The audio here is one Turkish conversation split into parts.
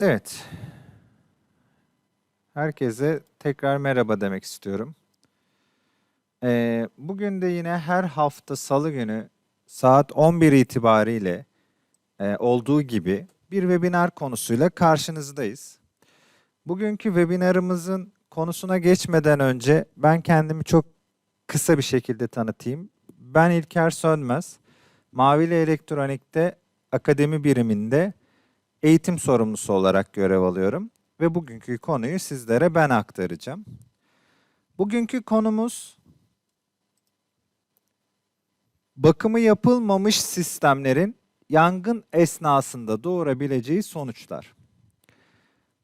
Evet. Herkese tekrar merhaba demek istiyorum. Ee, bugün de yine her hafta salı günü saat 11 itibariyle e, olduğu gibi bir webinar konusuyla karşınızdayız. Bugünkü webinarımızın konusuna geçmeden önce ben kendimi çok kısa bir şekilde tanıtayım. Ben İlker Sönmez. Mavili Elektronik'te akademi biriminde eğitim sorumlusu olarak görev alıyorum ve bugünkü konuyu sizlere ben aktaracağım. Bugünkü konumuz bakımı yapılmamış sistemlerin yangın esnasında doğurabileceği sonuçlar.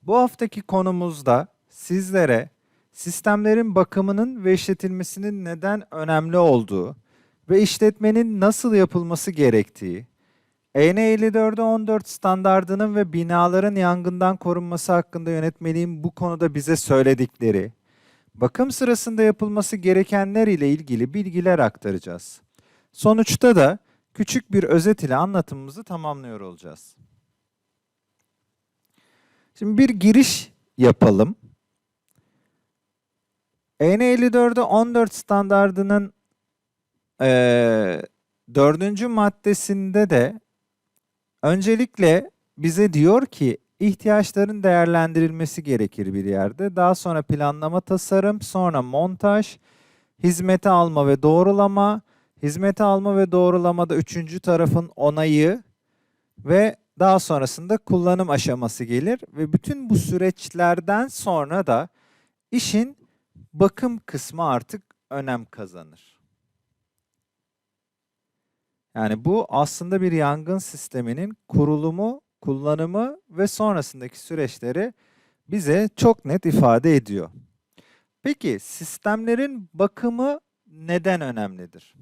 Bu haftaki konumuzda sizlere sistemlerin bakımının ve işletilmesinin neden önemli olduğu ve işletmenin nasıl yapılması gerektiği, EN 54'e 14 standardının ve binaların yangından korunması hakkında yönetmeliğin bu konuda bize söyledikleri, bakım sırasında yapılması gerekenler ile ilgili bilgiler aktaracağız. Sonuçta da küçük bir özet ile anlatımımızı tamamlıyor olacağız. Şimdi bir giriş yapalım. EN 54'e 14 standardının eee dördüncü maddesinde de Öncelikle bize diyor ki ihtiyaçların değerlendirilmesi gerekir bir yerde. Daha sonra planlama tasarım, sonra montaj, hizmete alma ve doğrulama, hizmete alma ve doğrulamada üçüncü tarafın onayı ve daha sonrasında kullanım aşaması gelir ve bütün bu süreçlerden sonra da işin bakım kısmı artık önem kazanır. Yani bu aslında bir yangın sisteminin kurulumu, kullanımı ve sonrasındaki süreçleri bize çok net ifade ediyor. Peki sistemlerin bakımı neden önemlidir?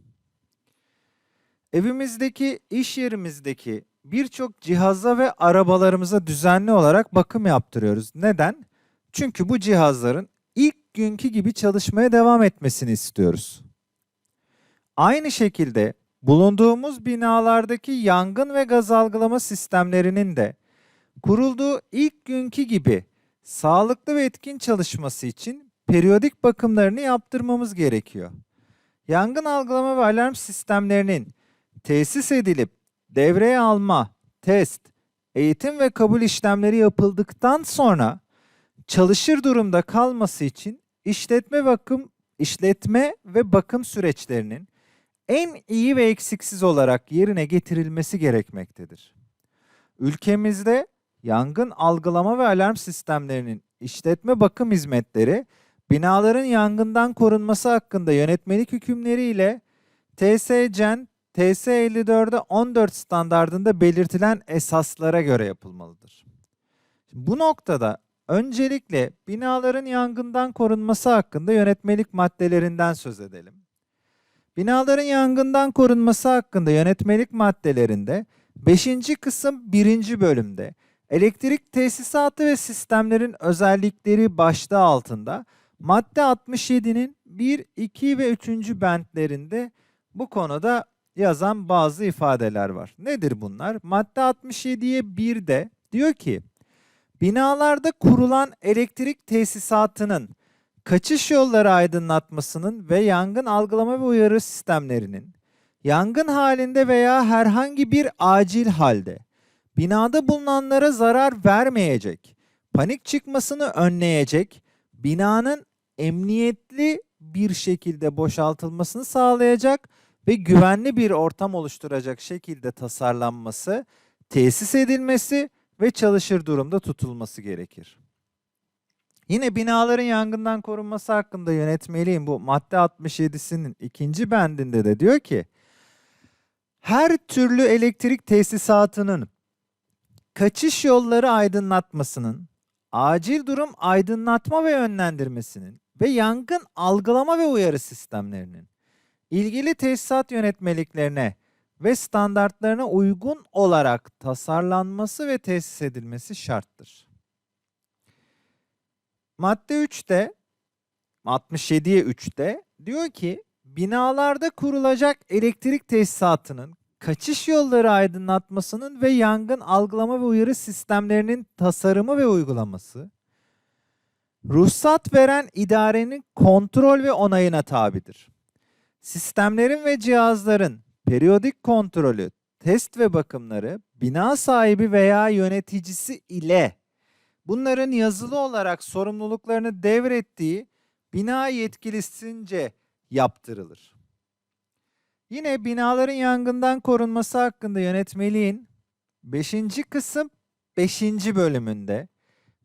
Evimizdeki, iş yerimizdeki birçok cihaza ve arabalarımıza düzenli olarak bakım yaptırıyoruz. Neden? Çünkü bu cihazların ilk günkü gibi çalışmaya devam etmesini istiyoruz. Aynı şekilde bulunduğumuz binalardaki yangın ve gaz algılama sistemlerinin de kurulduğu ilk günkü gibi sağlıklı ve etkin çalışması için periyodik bakımlarını yaptırmamız gerekiyor. Yangın algılama ve alarm sistemlerinin tesis edilip devreye alma, test, eğitim ve kabul işlemleri yapıldıktan sonra çalışır durumda kalması için işletme bakım işletme ve bakım süreçlerinin en iyi ve eksiksiz olarak yerine getirilmesi gerekmektedir. Ülkemizde yangın algılama ve alarm sistemlerinin işletme bakım hizmetleri binaların yangından korunması hakkında yönetmelik hükümleriyle TSCen TS 54'e 14 standardında belirtilen esaslara göre yapılmalıdır. Bu noktada öncelikle binaların yangından korunması hakkında yönetmelik maddelerinden söz edelim. Binaların yangından korunması hakkında yönetmelik maddelerinde 5. kısım 1. bölümde elektrik tesisatı ve sistemlerin özellikleri başlığı altında madde 67'nin 1, 2 ve 3. bentlerinde bu konuda yazan bazı ifadeler var. Nedir bunlar? Madde 67'ye 1'de diyor ki binalarda kurulan elektrik tesisatının kaçış yolları aydınlatmasının ve yangın algılama ve uyarı sistemlerinin yangın halinde veya herhangi bir acil halde binada bulunanlara zarar vermeyecek, panik çıkmasını önleyecek, binanın emniyetli bir şekilde boşaltılmasını sağlayacak ve güvenli bir ortam oluşturacak şekilde tasarlanması, tesis edilmesi ve çalışır durumda tutulması gerekir. Yine binaların yangından korunması hakkında yönetmeliğin bu madde 67'sinin ikinci bendinde de diyor ki her türlü elektrik tesisatının kaçış yolları aydınlatmasının, acil durum aydınlatma ve yönlendirmesinin ve yangın algılama ve uyarı sistemlerinin ilgili tesisat yönetmeliklerine ve standartlarına uygun olarak tasarlanması ve tesis edilmesi şarttır. Madde 3'te 67'ye 3'te diyor ki binalarda kurulacak elektrik tesisatının kaçış yolları aydınlatmasının ve yangın algılama ve uyarı sistemlerinin tasarımı ve uygulaması, ruhsat veren idarenin kontrol ve onayına tabidir. Sistemlerin ve cihazların periyodik kontrolü, test ve bakımları bina sahibi veya yöneticisi ile bunların yazılı olarak sorumluluklarını devrettiği bina yetkilisince yaptırılır. Yine binaların yangından korunması hakkında yönetmeliğin 5. kısım 5. bölümünde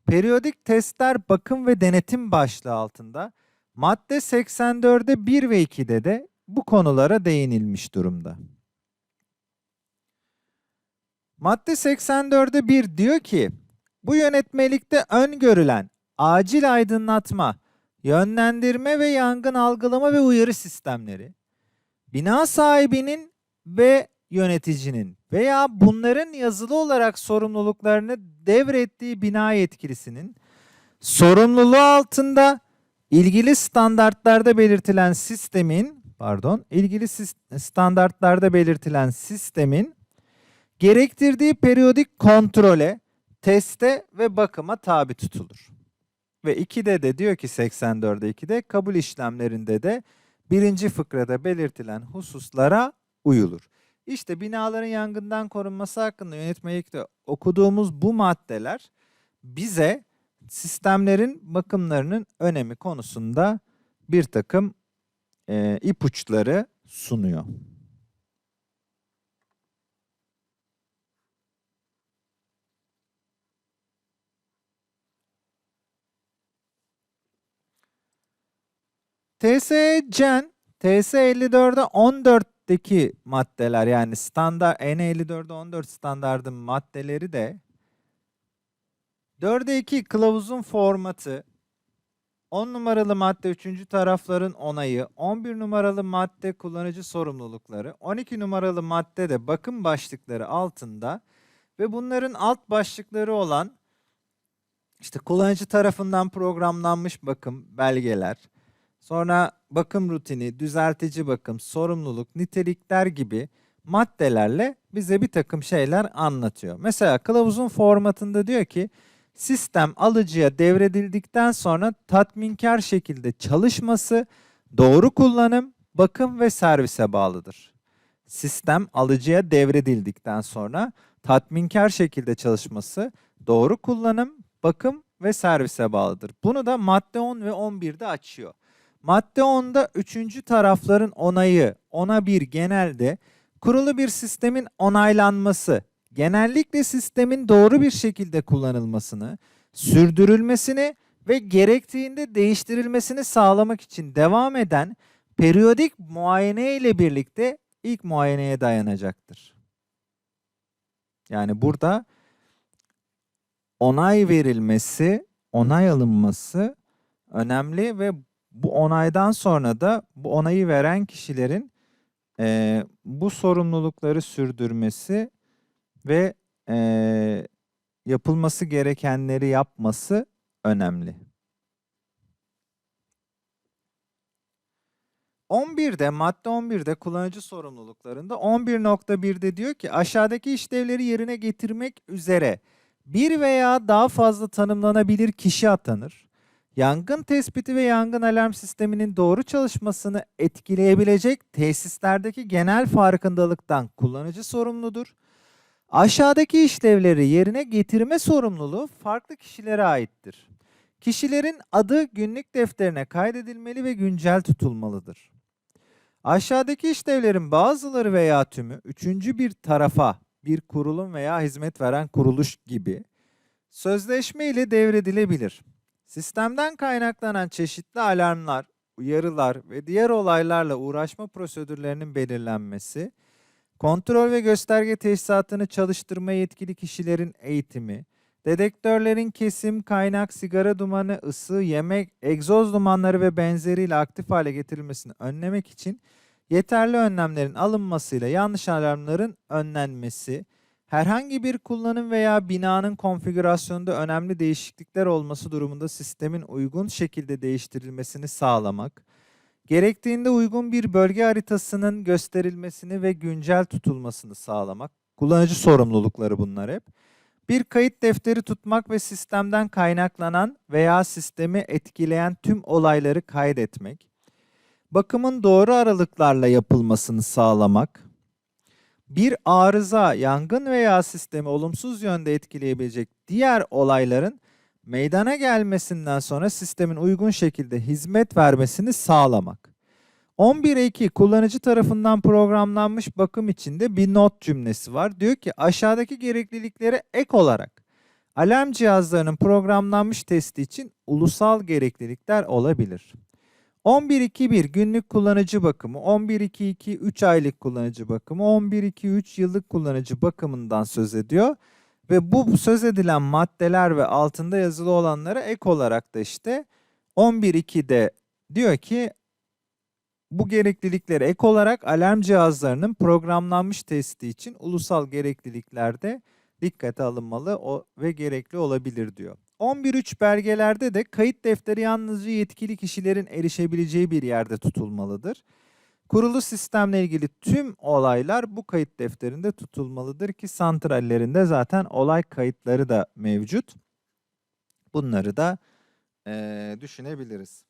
periyodik testler bakım ve denetim başlığı altında madde 84'de 1 ve 2'de de bu konulara değinilmiş durumda. Madde 84'de 1 diyor ki bu yönetmelikte öngörülen acil aydınlatma, yönlendirme ve yangın algılama ve uyarı sistemleri bina sahibinin ve yöneticinin veya bunların yazılı olarak sorumluluklarını devrettiği bina yetkilisinin sorumluluğu altında ilgili standartlarda belirtilen sistemin pardon ilgili standartlarda belirtilen sistemin gerektirdiği periyodik kontrole, teste ve bakıma tabi tutulur. Ve 2'de de diyor ki 84'de 2'de kabul işlemlerinde de birinci fıkrada belirtilen hususlara uyulur. İşte binaların yangından korunması hakkında yönetmelikte okuduğumuz bu maddeler bize sistemlerin bakımlarının önemi konusunda bir takım e, ipuçları sunuyor. TSE Gen TS 54'e 14'teki maddeler yani standart N54'e 14 standardın maddeleri de 4'e 2 kılavuzun formatı 10 numaralı madde 3. tarafların onayı, 11 numaralı madde kullanıcı sorumlulukları, 12 numaralı madde de bakım başlıkları altında ve bunların alt başlıkları olan işte kullanıcı tarafından programlanmış bakım belgeler, sonra bakım rutini, düzeltici bakım, sorumluluk, nitelikler gibi maddelerle bize bir takım şeyler anlatıyor. Mesela kılavuzun formatında diyor ki sistem alıcıya devredildikten sonra tatminkar şekilde çalışması, doğru kullanım, bakım ve servise bağlıdır. Sistem alıcıya devredildikten sonra tatminkar şekilde çalışması, doğru kullanım, bakım ve servise bağlıdır. Bunu da madde 10 ve 11'de açıyor. Madde 10'da üçüncü tarafların onayı, ona bir genelde kurulu bir sistemin onaylanması, genellikle sistemin doğru bir şekilde kullanılmasını, sürdürülmesini ve gerektiğinde değiştirilmesini sağlamak için devam eden periyodik muayene ile birlikte ilk muayeneye dayanacaktır. Yani burada onay verilmesi, onay alınması önemli ve bu onaydan sonra da bu onayı veren kişilerin e, bu sorumlulukları sürdürmesi ve e, yapılması gerekenleri yapması önemli. 11'de madde 11'de kullanıcı sorumluluklarında 11.1'de diyor ki aşağıdaki işlevleri yerine getirmek üzere bir veya daha fazla tanımlanabilir kişi atanır. Yangın tespiti ve yangın alarm sisteminin doğru çalışmasını etkileyebilecek tesislerdeki genel farkındalıktan kullanıcı sorumludur. Aşağıdaki işlevleri yerine getirme sorumluluğu farklı kişilere aittir. Kişilerin adı günlük defterine kaydedilmeli ve güncel tutulmalıdır. Aşağıdaki işlevlerin bazıları veya tümü üçüncü bir tarafa, bir kurulum veya hizmet veren kuruluş gibi sözleşme ile devredilebilir. Sistemden kaynaklanan çeşitli alarmlar, uyarılar ve diğer olaylarla uğraşma prosedürlerinin belirlenmesi, kontrol ve gösterge teçhizatını çalıştırma yetkili kişilerin eğitimi, dedektörlerin kesim, kaynak, sigara dumanı, ısı, yemek, egzoz dumanları ve benzeriyle aktif hale getirilmesini önlemek için yeterli önlemlerin alınmasıyla yanlış alarmların önlenmesi, herhangi bir kullanım veya binanın konfigürasyonunda önemli değişiklikler olması durumunda sistemin uygun şekilde değiştirilmesini sağlamak, Gerektiğinde uygun bir bölge haritasının gösterilmesini ve güncel tutulmasını sağlamak. Kullanıcı sorumlulukları bunlar hep. Bir kayıt defteri tutmak ve sistemden kaynaklanan veya sistemi etkileyen tüm olayları kaydetmek. Bakımın doğru aralıklarla yapılmasını sağlamak. Bir arıza, yangın veya sistemi olumsuz yönde etkileyebilecek diğer olayların meydana gelmesinden sonra sistemin uygun şekilde hizmet vermesini sağlamak. 11.2 kullanıcı tarafından programlanmış bakım içinde bir not cümlesi var. Diyor ki aşağıdaki gerekliliklere ek olarak alarm cihazlarının programlanmış testi için ulusal gereklilikler olabilir. 11.2.1 günlük kullanıcı bakımı, 11.2.2 3 aylık kullanıcı bakımı, 11.2.3 yıllık kullanıcı bakımından söz ediyor. Ve bu söz edilen maddeler ve altında yazılı olanlara ek olarak da işte 11.2'de diyor ki bu gerekliliklere ek olarak alarm cihazlarının programlanmış testi için ulusal gerekliliklerde dikkate alınmalı ve gerekli olabilir diyor. 11.3 belgelerde de kayıt defteri yalnızca yetkili kişilerin erişebileceği bir yerde tutulmalıdır. Kurulu sistemle ilgili tüm olaylar bu kayıt defterinde tutulmalıdır ki santrallerinde zaten olay kayıtları da mevcut. Bunları da eee, düşünebiliriz.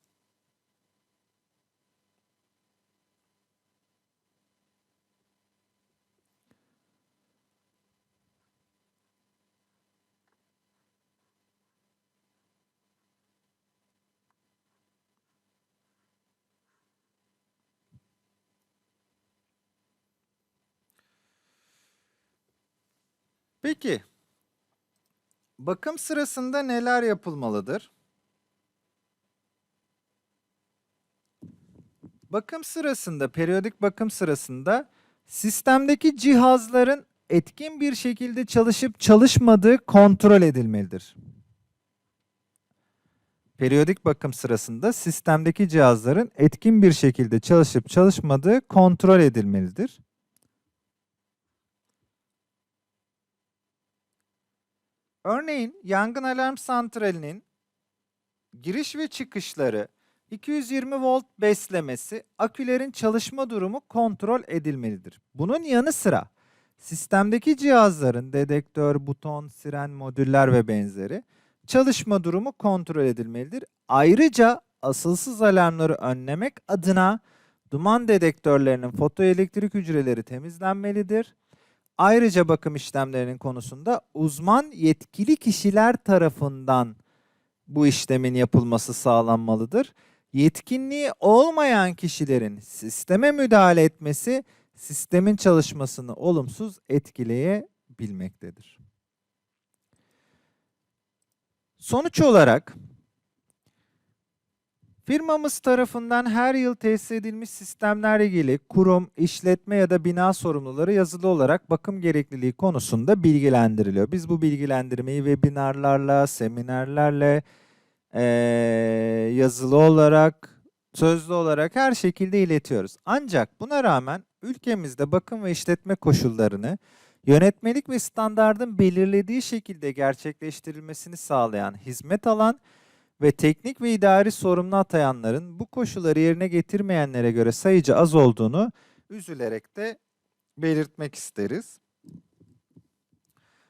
Peki, bakım sırasında neler yapılmalıdır? Bakım sırasında, periyodik bakım sırasında sistemdeki cihazların etkin bir şekilde çalışıp çalışmadığı kontrol edilmelidir. Periyodik bakım sırasında sistemdeki cihazların etkin bir şekilde çalışıp çalışmadığı kontrol edilmelidir. Örneğin yangın alarm santralinin giriş ve çıkışları 220 volt beslemesi, akülerin çalışma durumu kontrol edilmelidir. Bunun yanı sıra sistemdeki cihazların dedektör, buton, siren, modüller ve benzeri çalışma durumu kontrol edilmelidir. Ayrıca asılsız alarmları önlemek adına duman dedektörlerinin fotoelektrik hücreleri temizlenmelidir. Ayrıca bakım işlemlerinin konusunda uzman yetkili kişiler tarafından bu işlemin yapılması sağlanmalıdır. Yetkinliği olmayan kişilerin sisteme müdahale etmesi sistemin çalışmasını olumsuz etkileyebilmektedir. Sonuç olarak Firmamız tarafından her yıl tesis edilmiş sistemlerle ilgili kurum, işletme ya da bina sorumluları yazılı olarak bakım gerekliliği konusunda bilgilendiriliyor. Biz bu bilgilendirmeyi webinarlarla, seminerlerle, eee, yazılı olarak, sözlü olarak her şekilde iletiyoruz. Ancak buna rağmen ülkemizde bakım ve işletme koşullarını yönetmelik ve standardın belirlediği şekilde gerçekleştirilmesini sağlayan hizmet alan ve teknik ve idari sorumlu atayanların bu koşulları yerine getirmeyenlere göre sayıcı az olduğunu üzülerek de belirtmek isteriz.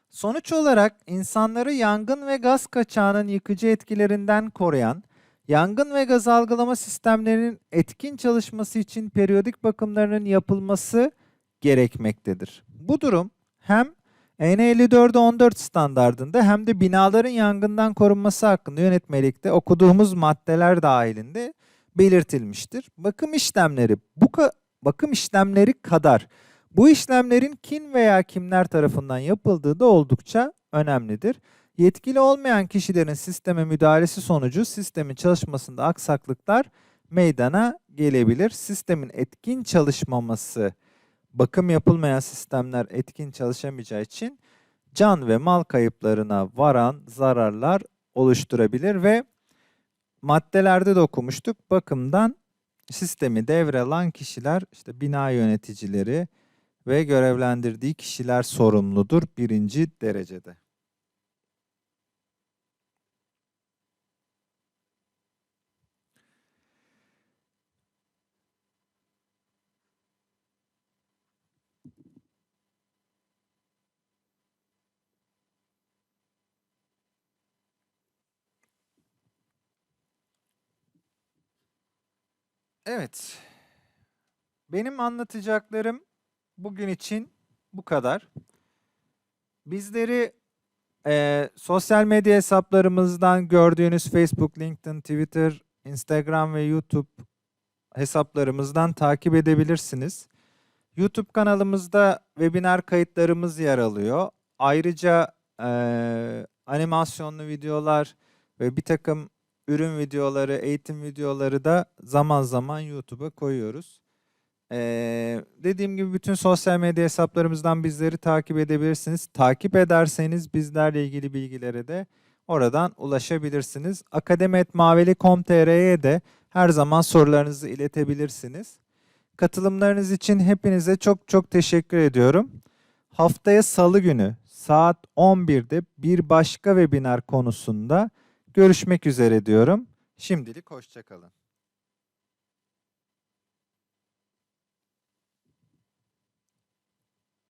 Sonuç olarak insanları yangın ve gaz kaçağının yıkıcı etkilerinden koruyan, yangın ve gaz algılama sistemlerinin etkin çalışması için periyodik bakımlarının yapılması gerekmektedir. Bu durum hem EN54'e 14 standardında hem de binaların yangından korunması hakkında yönetmelikte okuduğumuz maddeler dahilinde belirtilmiştir. Bakım işlemleri bu bakım işlemleri kadar bu işlemlerin kim veya kimler tarafından yapıldığı da oldukça önemlidir. Yetkili olmayan kişilerin sisteme müdahalesi sonucu sistemin çalışmasında aksaklıklar meydana gelebilir. Sistemin etkin çalışmaması bakım yapılmayan sistemler etkin çalışamayacağı için can ve mal kayıplarına varan zararlar oluşturabilir ve maddelerde de okumuştuk. Bakımdan sistemi devralan kişiler işte bina yöneticileri ve görevlendirdiği kişiler sorumludur birinci derecede. Evet. Benim anlatacaklarım bugün için bu kadar. Bizleri eee, sosyal medya hesaplarımızdan gördüğünüz Facebook, LinkedIn, Twitter, Instagram ve YouTube hesaplarımızdan takip edebilirsiniz. YouTube kanalımızda webinar kayıtlarımız yer alıyor. Ayrıca eee, animasyonlu videolar ve bir takım ürün videoları, eğitim videoları da zaman zaman YouTube'a koyuyoruz. Eee, dediğim gibi bütün sosyal medya hesaplarımızdan bizleri takip edebilirsiniz. Takip ederseniz bizlerle ilgili bilgilere de oradan ulaşabilirsiniz. akademi.maveli.com.tr'ye de her zaman sorularınızı iletebilirsiniz. Katılımlarınız için hepinize çok çok teşekkür ediyorum. Haftaya salı günü saat 11'de bir başka webinar konusunda görüşmek üzere diyorum. Şimdilik hoşçakalın.